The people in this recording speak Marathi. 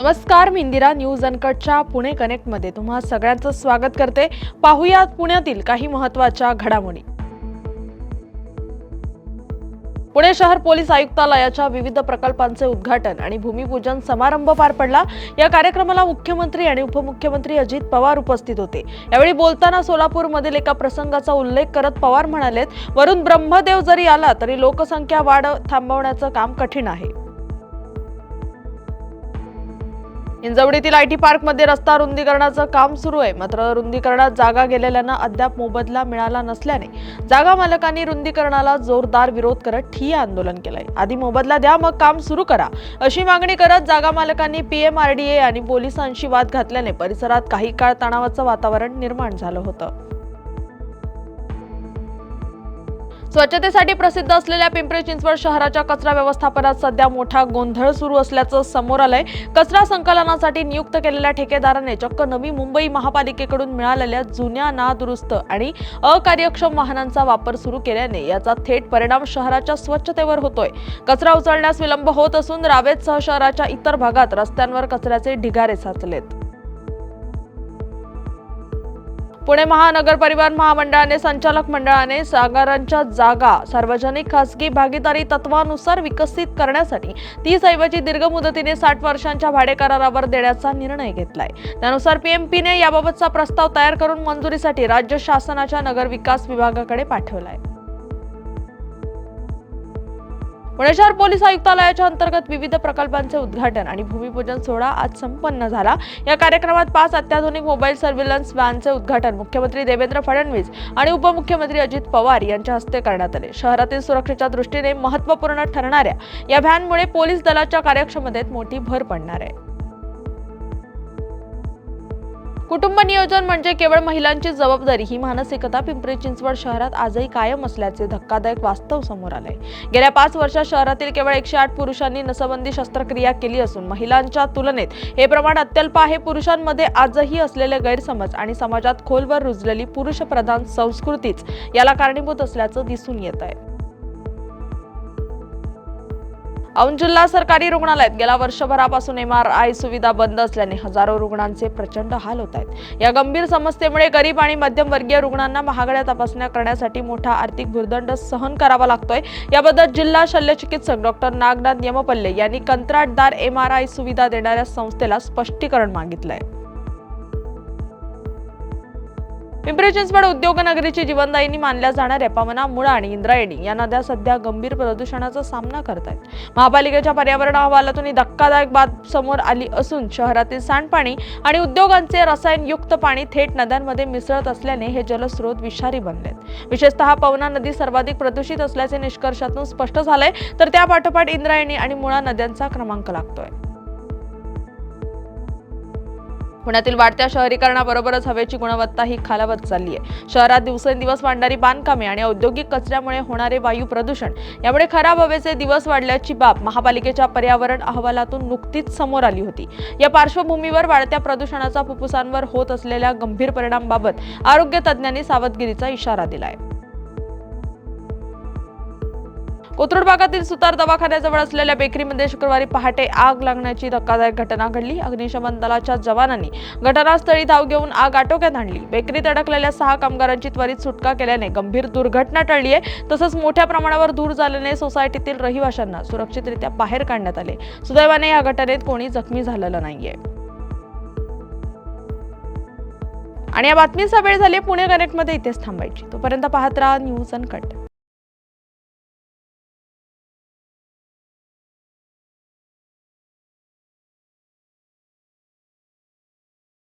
नमस्कार मी इंदिरा न्यूज अनकटच्या पुणे कनेक्टमध्ये. तुम्हा सगळ्यांचं स्वागत करते. पाहुयात पुण्यातील काही महत्त्वाच्या घडामोडी. पुणे शहर पोलीस आयुक्तालयाच्या विविध प्रकल्पांचे उद्घाटन आणि भूमिपूजन समारंभ पार पडला. या कार्यक्रमाला मुख्यमंत्री आणि उपमुख्यमंत्री अजित पवार उपस्थित होते. यावेळी बोलताना सोलापूरमधील एका प्रसंगाचा उल्लेख करत पवार म्हणालेत वरून ब्रह्मदेव जरी आला तरी लोकसंख्या वाढ थांबवण्याचं काम कठीण आहे. हिंजवडीतील आय टी पार्कमध्ये रस्ता रुंदीकरणाचं काम सुरू आहे. मात्र रुंदीकरणात जागा गेलेल्यांना अद्याप मोबदला मिळाला नसल्याने जागा मालकांनी रुंदीकरणाला जोरदार विरोध करत ठिय्या आंदोलन केलंय. आधी मोबदला द्या मग काम सुरू करा अशी मागणी करत जागा मालकांनी पीएमआरडीए आणि पोलिसांशी वाद घातल्याने परिसरात काही काळ तणावाचं वातावरण निर्माण झालं होतं. स्वच्छतेसाठी प्रसिद्ध असलेल्या पिंपरी चिंचवड शहराच्या कचरा व्यवस्थापनात सध्या मोठा गोंधळ सुरू असल्याचं समोर आलंय. कचरा संकलनासाठी नियुक्त केलेल्या ठेकेदाराने चक्क नवी मुंबई महापालिकेकडून मिळालेल्या जुन्या नादुरुस्त आणि अकार्यक्षम वाहनांचा वापर सुरू केल्याने याचा थेट परिणाम शहराच्या स्वच्छतेवर होतोय. कचरा उचलण्यास विलंब होत असून रावेतसह शहराच्या इतर भागात रस्त्यांवर कचऱ्याचे ढिगारे साचलेत. पुणे महानगर परिवहन महामंडळाने संचालक मंडळाने सागरांच्या जागा सार्वजनिक खासगी भागीदारी तत्वानुसार विकसित करण्यासाठी तीस ऐवजी दीर्घ मुदतीने साठ वर्षांच्या भाडे करारावर देण्याचा निर्णय घेतलाय. त्यानुसार पीएमपीने याबाबतचा प्रस्ताव तयार करून मंजुरीसाठी राज्य शासनाच्या नगर विकास विभागाकडे पाठवलाय. पुणे शहर पोलीस आयुक्तालयाच्या अंतर्गत विविध प्रकल्पांचे उद्घाटन आणि भूमिपूजन सोहळा आज संपन्न झाला. या कार्यक्रमात पाच अत्याधुनिक मोबाईल सर्व्हिलन्स व्हॅनचे उद्घाटन मुख्यमंत्री देवेंद्र फडणवीस आणि उपमुख्यमंत्री अजित पवार यांच्या हस्ते करण्यात आले. शहरातील सुरक्षेच्या दृष्टीने महत्त्वपूर्ण ठरणाऱ्या या व्हॅनमुळे पोलीस दलाच्या कार्यक्षमतेत मोठी भर पडणार आहे. कुटुंब नियोजन म्हणजे केवळ महिलांची जबाबदारी. ही मानसिकता पिंपरी चिंचवड शहरात आजही कायम असल्याचे धक्कादायक वास्तव समोर आले गेल्या पाच वर्षात शहरातील केवळ एकशे आठ पुरुषांनी नसबंदी शस्त्रक्रिया केली असून महिलांच्या तुलनेत हे प्रमाण अत्यल्प आहे. पुरुषांमध्ये आजही असलेले गैरसमज आणि समाजात खोलवर रुजलेली पुरुषप्रधान संस्कृतीच याला कारणीभूत असल्याचं दिसून येत आहे. औंध जिल्हा सरकारी रुग्णालयात गेल्या वर्षभरापासून एम आर आय सुविधा बंद असल्याने हजारो रुग्णांचे प्रचंड हाल होत आहेत. या गंभीर समस्येमुळे गरीब आणि मध्यमवर्गीय रुग्णांना महागड्या तपासण्या करण्यासाठी मोठा आर्थिक भूर्दंड सहन करावा लागतोय. याबद्दल जिल्हा शल्यचिकित्सक डॉक्टर नागनाथ यमपल्ले यांनी कंत्राटदार एम आर आय सुविधा देणाऱ्या संस्थेला स्पष्टीकरण मागितलंय. पिंपरी चिंचवड उद्योगनगरीची जीवनदायिनी मानल्या जाणाऱ्या पवना मुळा आणि इंद्रायणी या नद्या सध्या गंभीर प्रदूषणाचा सामना करत आहेत महापालिकेच्या पर्यावरण अहवालातून ही धक्कादायक बाब समोर आली असून शहरातील सांडपाणी आणि उद्योगांचे रसायनयुक्त पाणी थेट नद्यांमध्ये मिसळत असल्याने हे जलस्रोत विषारी बनलेत. विशेषतः पवना नदी सर्वाधिक प्रदूषित असल्याचे निष्कर्षातून स्पष्ट झालंय. तर त्या पाठोपाठ इंद्रायणी आणि मुळा नद्यांचा क्रमांक लागतोय. पुण्यातील वाढत्या शहरीकरणाबरोबरच हवेची गुणवत्ता ही खालावत चालली आहे. शहरात दिवसेंदिवस वाढणारी बांधकामे आणि औद्योगिक कचऱ्यामुळे होणारे वायू प्रदूषण यामुळे खराब हवेचे दिवस वाढल्याची बाब महापालिकेच्या पर्यावरण अहवालातून नुकतीच समोर आली होती. या पार्श्वभूमीवर वाढत्या प्रदूषणाचा फुफ्फुसांवर होत असलेल्या गंभीर परिणामाबाबत आरोग्य तज्ज्ञांनी सावधगिरीचा इशारा दिलाय. कोथरूड भागातील सुतार दवाखान्याजवळ असलेल्या बेकरीमध्ये शुक्रवारी पहाटे आग लागण्याची धक्कादायक घटना घडली. अग्निशमन दलाच्या जवानांनी घटनास्थळी धाव घेऊन आग आटोक्यात आणली. बेकरीत अडकलेल्या सहा कामगारांची त्वरित सुटका केल्याने गंभीर दुर्घटना टळली आहे. तसंच मोठ्या प्रमाणावर धूर झाल्याने सोसायटीतील रहिवाशांना सुरक्षितरित्या बाहेर काढण्यात आले. सुदैवाने या घटनेत कोणी जखमी झालेलं नाहीये. आणि या बातमीचा वेळ झाली पुणे कनेक्टमध्ये इथेच थांबायची. तोपर्यंत पाहत राहा न्यूज अनकट